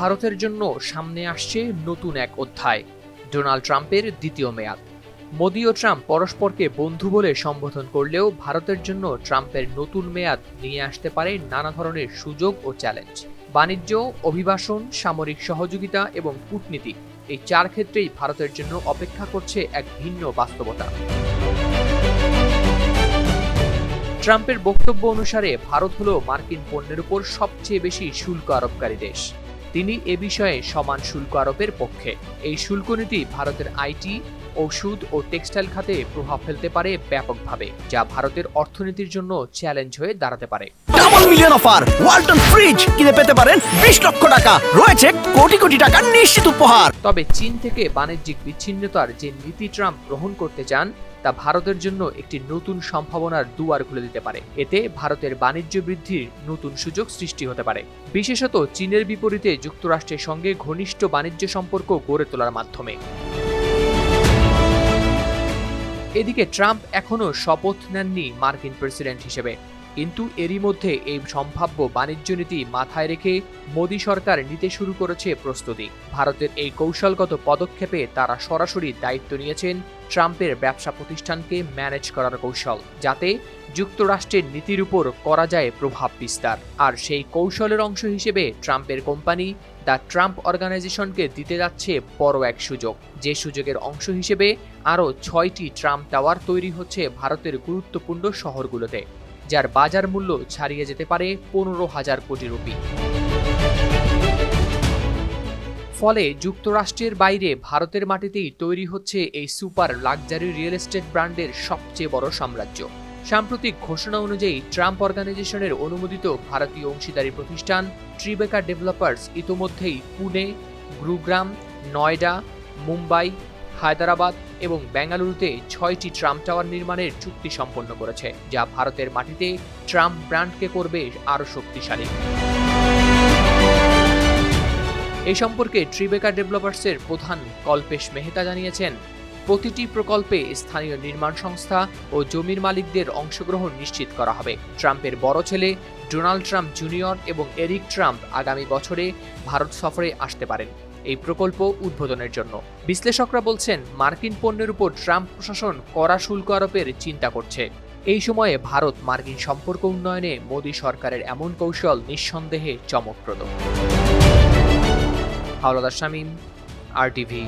ভারতের জন্য সামনে আসছে নতুন এক অধ্যায়, ডোনাল্ড ট্রাম্পের দ্বিতীয় মেয়াদ। মোদি ও ট্রাম্প পরস্পরকে বন্ধু বলে সম্বোধন করলেও ভারতের জন্য ট্রাম্পের নতুন মেয়াদ নিয়ে আসতে পারে নানা ধরনের সুযোগ ও চ্যালেঞ্জ। বাণিজ্য, অভিবাসন, সামরিক সহযোগিতা এবং কূটনীতি এই চার ক্ষেত্রেই ভারতের জন্য অপেক্ষা করছে এক ভিন্ন বাস্তবতা। ট্রাম্পের বক্তব্য অনুসারে ভারত হল মার্কিন পণ্যের উপর সবচেয়ে বেশি শুল্ক আরোপকারী দেশ। তিনি এ বিষয়ে সমান শুল্ক আরোপের পক্ষে। এই শুল্ক নীতি ভারতের আইটি ওষুধ ও টেক্সটাইল খাতে প্রভাব ফেলতে পারে ব্যাপকভাবে যা ভারতের অর্থনীতির জন্য চ্যালেঞ্জ হয়ে দাঁড়াতে পারে। Double million offer Walton fridge কিনে পেতে পারেন বিশ লক্ষ টাকা রয়েছে কোটি কোটি টাকার নিশ্চিত উপহার। তবে চীন থেকে বাণিজ্যিক বিচ্ছিন্নতার যে নীতি ট্রাম্প গ্রহণ করতে চান তা ভারতের জন্য একটি নতুন সম্ভাবনার দুয়ার খুলে দিতে পারে। এতে ভারতের বাণিজ্য বৃদ্ধির নতুন সুযোগ সৃষ্টি হতে পারে। বিশেষত চীনের বিপরীতে যুক্তরাষ্ট্রের সঙ্গে ঘনিষ্ঠ বাণিজ্য সম্পর্ক গড়ে তোলার মাধ্যমে। এদিকে ট্রাম্প এখনও শপথ নেননি মার্কিন প্রেসিডেন্ট হিসেবে। কিন্তু এরই মধ্যে এই সম্ভাব্য বাণিজ্য নীতি মাথায় রেখে মোদী সরকার নিতে শুরু করেছে প্রস্তুতি। ভারতের এই কৌশলগত পদক্ষেপে তারা সরাসরি দায়িত্ব নিয়েছেন ট্রাম্পের ব্যবসা প্রতিষ্ঠানকে ম্যানেজ করার কৌশল, যাতে যুক্তরাষ্ট্রের নীতির উপর করা যায় প্রভাব বিস্তার। আর সেই কৌশলের অংশ হিসেবে ট্রাম্পের কোম্পানি দ্য ট্রাম্প অর্গানাইজেশনকে দিতে যাচ্ছে বড় এক সুযোগ। যে সুযোগের অংশ হিসেবে আরও ছয়টি ট্রাম্প টাওয়ার তৈরি হচ্ছে ভারতের গুরুত্বপূর্ণ শহরগুলোতে। যার বাজার মূল্য ছাড়িয়ে যেতে পারে পনেরো হাজার কোটি রুপি। ফলে যুক্তরাষ্ট্রের বাইরে ভারতের মাটিতেই তৈরি হচ্ছে এই সুপার লাক্সারি রিয়েল এস্টেট ব্র্যান্ডের সবচেয়ে বড় সাম্রাজ্য। সাম্প্রতিক ঘোষণা অনুযায়ী ট্রাম্প অর্গানাইজেশনের অনুমোদিত ভারতীয় অংশীদারি প্রতিষ্ঠান ট্রিবেকা ডেভেলপার্স ইতোমধ্যেই পুনে, গুরুগ্রাম, নয়ডা, মুম্বাই, হায়দ্রাবাদ এবং বেঙ্গালুরুতে ছয়টি ট্রাম টাওয়ার নির্মাণের চুক্তি সম্পন্ন করেছে, যা ভারতের মাটিতে ট্রাম্প ব্র্যান্ডকে করবে আরও শক্তিশালী। এই সম্পর্কে ট্রিবেকা ডেভেলপার্সের প্রধান কল্পেশ মেহতা জানিয়েছেন, প্রতিটি প্রকল্পে স্থানীয় নির্মাণ সংস্থা ও জমির মালিকদের অংশগ্রহণ নিশ্চিত করা হবে। ট্রাম্পের বড় ছেলে ডোনাল্ড ট্রাম্প জুনিয়র এবং এরিক ট্রাম্প আগামী বছরে ভারত সফরে আসতে পারেন। এই প্রকল্প উদ্বোধনের জন্য। বিশ্লেষকরা বলছেন, মার্কিন পণ্যের উপর ট্রাম্প প্রশাসন কড়া শুল্ক আরোপের চিন্তা করছে। এই সময়ে ভারত মার্কিন সম্পর্ক উন্নয়নে মোদী সরকারের এমন কৌশল নিঃসন্দেহে চমকপ্রদ। হাওলাদার শামীম আর টিভি